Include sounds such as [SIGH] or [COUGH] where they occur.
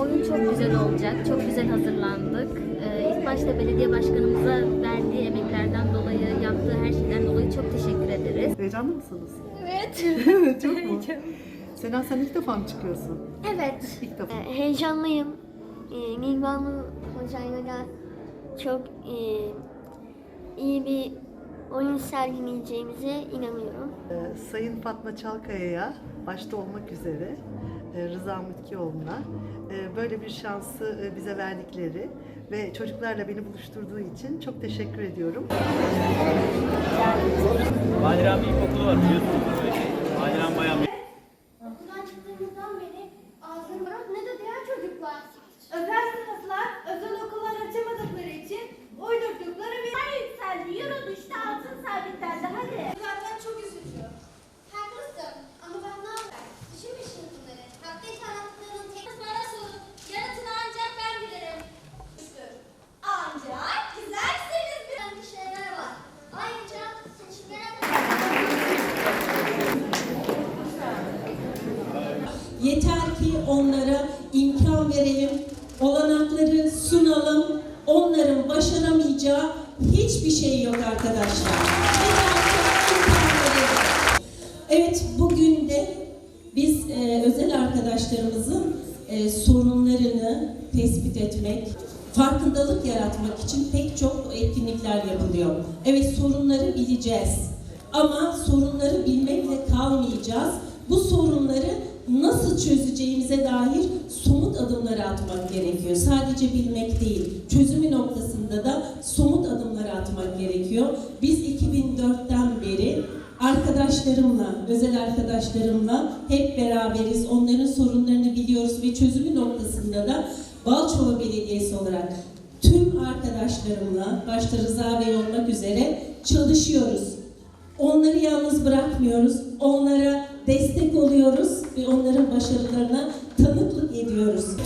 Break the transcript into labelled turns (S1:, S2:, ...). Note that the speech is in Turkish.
S1: Oyun çok güzel olacak. Çok güzel hazırlandık. Ee, ilk başta belediye başkanımıza verdiği emeklerden dolayı, yaptığı her şeyden dolayı çok teşekkür ederiz.
S2: Heyecanlı mısınız?
S1: Evet. [LAUGHS]
S2: evet çok [LAUGHS] mu? Sena sen ilk defa mı çıkıyorsun?
S1: Evet.
S2: İlk defa.
S3: Ee, heyecanlıyım. Ee, Nilbanu Hoca'yla da çok e, iyi bir oyun sergileyeceğimize inanıyorum.
S2: Ee, Sayın Fatma Çalkaya'ya başta olmak üzere Rıza Mutkioğlu'na e, böyle bir şansı e, bize verdikleri ve çocuklarla beni buluşturduğu için çok teşekkür ediyorum.
S4: Valirami İlkokulu var biliyorsunuz.
S5: Yeter ki onlara imkan verelim, olanakları sunalım. Onların başaramayacağı hiçbir şey yok arkadaşlar. Evet, bugün de biz e, özel arkadaşlarımızın e, sorunlarını tespit etmek, farkındalık yaratmak için pek çok etkinlikler yapılıyor. Evet, sorunları bileceğiz. Ama sorunları bilmekle kalmayacağız. Bu sorunları nasıl çözeceğimize dair somut adımlar atmak gerekiyor. Sadece bilmek değil, çözümü noktasında da somut adımlar atmak gerekiyor. Biz 2004'ten beri arkadaşlarımla, özel arkadaşlarımla hep beraberiz. Onların sorunlarını biliyoruz ve çözümü noktasında da Balçova Belediyesi olarak tüm arkadaşlarımla, başta Rıza Bey olmak üzere çalışıyoruz. Onları yalnız bırakmıyoruz. Onlara destek oluyoruz ve onların başarılarına tanıklık ediyoruz.